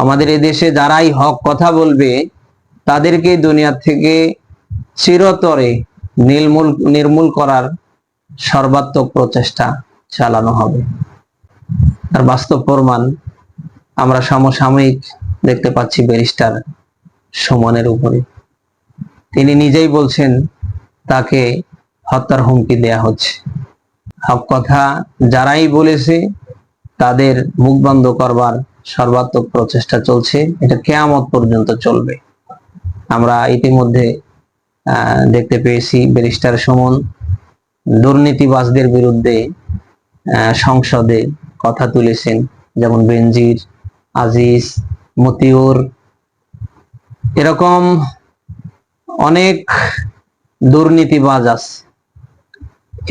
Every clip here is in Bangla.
আমাদের এদেশে যারাই হক কথা বলবে তাদেরকে দুনিয়া থেকে চিরতরে নির্মূল নির্মূল করার সর্বাত্মক প্রচেষ্টা চালানো হবে। তার বাস্তব প্রমাণ আমরা সমসাময়িক দেখতে পাচ্ছি ব্যারিস্টার সুমনের উপরে। তিনি নিজেই বলছেন, তাকে হত্যার হুমকি দেয়া হচ্ছে। হক কথা যারাই বলেছে, তাদের মুখ বন্ধ করবার সর্বাত্মক প্রচেষ্টা চলছে। এটা কেয়ামত পর্যন্ত চলবে। আমরা ইতিমধ্যে দেখতে পেয়েছি ব্যারিস্টার সুমন দুর্নীতিবাজদের বিরুদ্ধে সংসদে কথা তুলেছেন। যেমন বেনজির, আজিজ, মতিউর। এরকম অনেক দুর্নীতিবাজ আছে।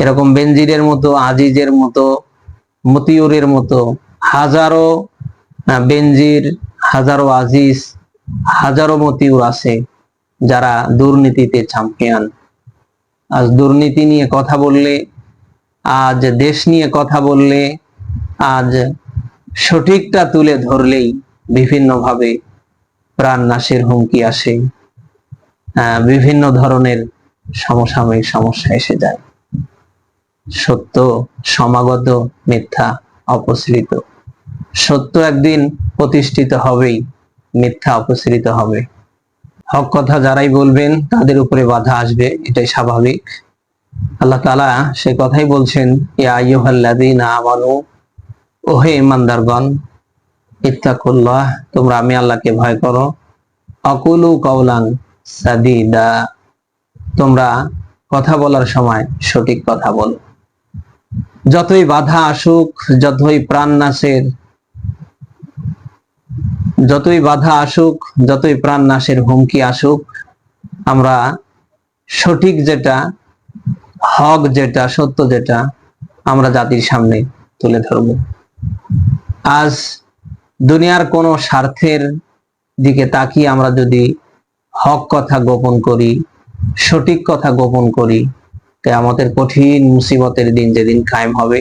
এরকম বেনজিরের মতো, আজিজের মতো, মতিউরের মতো হাজারো বেনজির, হাজারো আজিজ, হাজারো মতিউর আছে, যারা দুর্নীতিতে চ্যাম্পিয়ন আজ দুর্নীতি নিয়ে কথা বললে, আজ দেশ নিয়ে কথা বললে, আজ সঠিকটা তুলে ধরলেই বিভিন্নভাবে প্রাণ নাশের হুমকি আসে। বিভিন্ন ধরনের সমসাময়িক সমস্যা এসে যায়। সত্য, সমাগত মিথ্যা অপসৃত। সত্য একদিন প্রতিষ্ঠিত হবেই, মিথ্যা অপসৃত হবে। হক কথা যারাই বলবেন, তাদের উপরে বাধা আসবে, এটাই স্বাভাবিক। আল্লাহ তাআলা সে কথাই বলছেন ওহে ইমানদারগণ তোমরা আমি আল্লাহকে ভয় করো। অকুলু কওলান সাদিদা, তোমরা কথা বলার সময় সঠিক কথা বলো। যতই বাধা আসুক, যতই প্রাণ নাশের যতই বাধা আসুক, যতই প্রাণ নাশের হুমকি আসুক, আমরা সঠিক যেটা, হক যেটা, সত্য যেটা, আমরা জাতির সামনে তুলে ধরব। আজ দুনিয়ার কোনো স্বার্থের দিকে তাকিয়ে আমরা যদি হক কথা গোপন করি, সঠিক কথা গোপন করি আমাদের কঠিন মুসিবতের দিন যেদিন কায়েম হবে,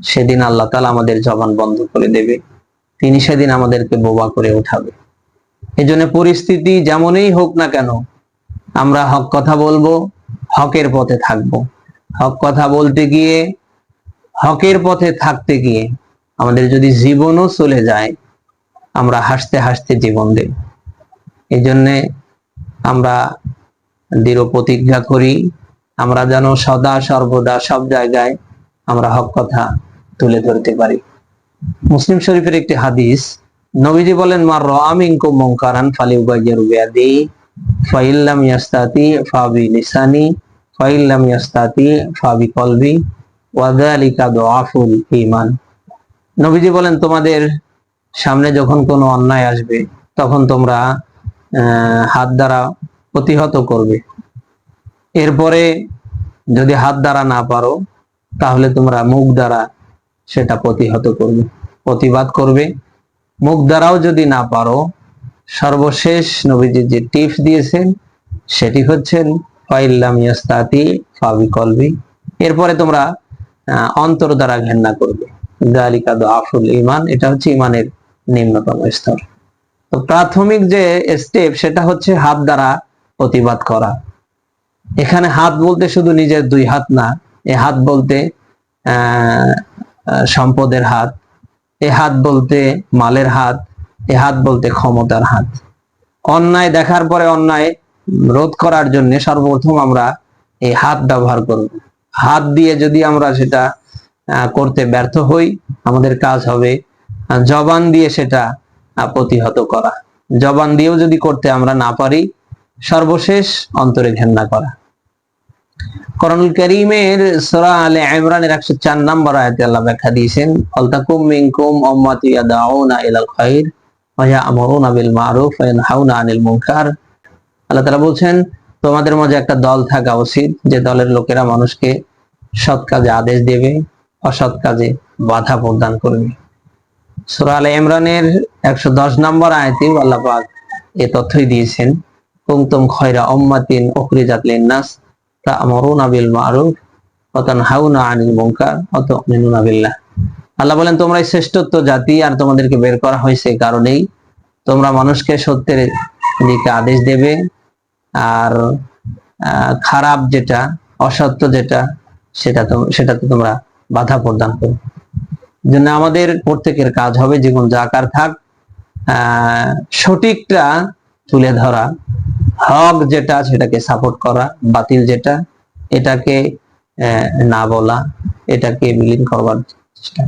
সেদিন আল্লাহ তালা আমাদের জবান বন্ধ করে দেবে। তিনি সেদিন আমাদেরকে বোবা করে উঠাবে। এই জন্য পরিস্থিতি যেমনই হোক না কেন, আমরা হক কথা বলব, হকের পথে থাকব। হক কথা বলতে গিয়ে, হকের পথে থাকতে গিয়ে আমাদের যদি জীবনও চলে যায়, আমরা হাসতে হাসতে জীবন দেব। এই জন্যে আমরা দৃঢ় প্রতিজ্ঞা করি, আমরা যেন সদা সর্বদা সব জায়গায় আমরা হক কথা তুলে ধরতে পারি। মুসলিম শরীফের একটি হাদিস, নবীজি বলেন মার রামিনকুম মুনকারান ফালিউগাইয়িরু বিয়াদি ফাইল্লাম ইয়াস্তাতি ফাবি লিসানি ফাইল্লাম ইয়াস্তাতি ফাবি কলবি ওয়াযালিকা দুআফুল ঈমান। নবীজি বলেন, তোমাদের সামনে যখন কোনো অন্যায় আসবে, তখন তোমরা হাত দ্বারা প্রতিহত করবে। এরপরে যদি হাত দ্বারা না পারো, তাহলে তোমরা মুখ দ্বারা সেটা প্রতিহত করবে প্রতিবাদ করবে। মুখ দ্বারাও যদি না পারো সর্বশেষ নবীজি যে টিপস দিয়েছেন সেটি হচ্ছেন ফাইল্লাম ফাবি কলবি এরপরে তোমরা অন্তর দ্বারা ঘেন্না করবে। দালিকা আফুল ইমান এটা হচ্ছে ইমানের নিম্নতম স্তর। তো প্রাথমিক যে স্টেপ সেটা হচ্ছে হাত দ্বারা প্রতিবাদ করা। এখানে হাত বলতে শুধু নিজের দুই হাত না এ হাত বলতে আহ, সম্পদের হাত, এ হাত বলতে মালের হাত, এ হাত বলতে ক্ষমতার হাত। অন্যায় দেখার পরে অন্যায় রোধ করার জন্য সর্বপ্রথম আমরা এই হাত ব্যবহার করব। হাত দিয়ে যদি আমরা সেটা করতে ব্যর্থ হই, আমাদের কাজ হবে জবান দিয়ে সেটা প্রতিহত করা। জবান দিয়েও যদি করতে আমরা না পারি, সর্বশেষ অন্তরে ঘেন্না করা। করিমের সূরা আলে ইমরানের 104 নম্বর আয়াতে আল্লাহ ব্যাখ্যা দিয়েছেন আলতাকুম মিনকুম ইয়াদাউনা ইলাল খাইর ওয়া ইয়া'মুরুনা বিল মারুফ ওয়া ইয়ানহাউনা আনিল মুনকার। আল্লাহ তাআলা বলছেন, তোমাদের একটা দল থাকা উচিত। যে দলের লোকেরা মানুষকে সৎ কাজে আদেশ দেবে, অসৎ কাজে বাধা প্রদান করবে। সূরা আলে ইমরানের 110 নম্বর আয়াতে আল্লাহ পাক এই তথ্যই দিয়েছেন, কুনতুম খয়রা উম্মাতিন উখরিজাত লিন-নাস তা'মুরুনা বিল মারুফ ওয়া তানহাউনা আনিল মুনকার ওয়া তু'মিনুনা বিল্লাহ। আল্লাহ বলেন তোমরাই শ্রেষ্ঠত্ব জাতি আর তোমাদেরকে বের করা হয়েছে এই কারণেই। তোমরা মানুষকে সত্যের দিকে আদেশ দেবে আর খারাপ যেটা, অসত্য যেটা, সেটা তো সেটাতে তোমরা বাধা প্রদান করো। জন্য আমাদের প্রত্যেকের কাজ হবে জীবন যাকার থাক সঠিকটা তুলে ধরা। হক যেটা সেটাকে সাপোর্ট করা বাতিল যেটা এটাকে না বলা এটাকে বিলীন করবার চেষ্টা।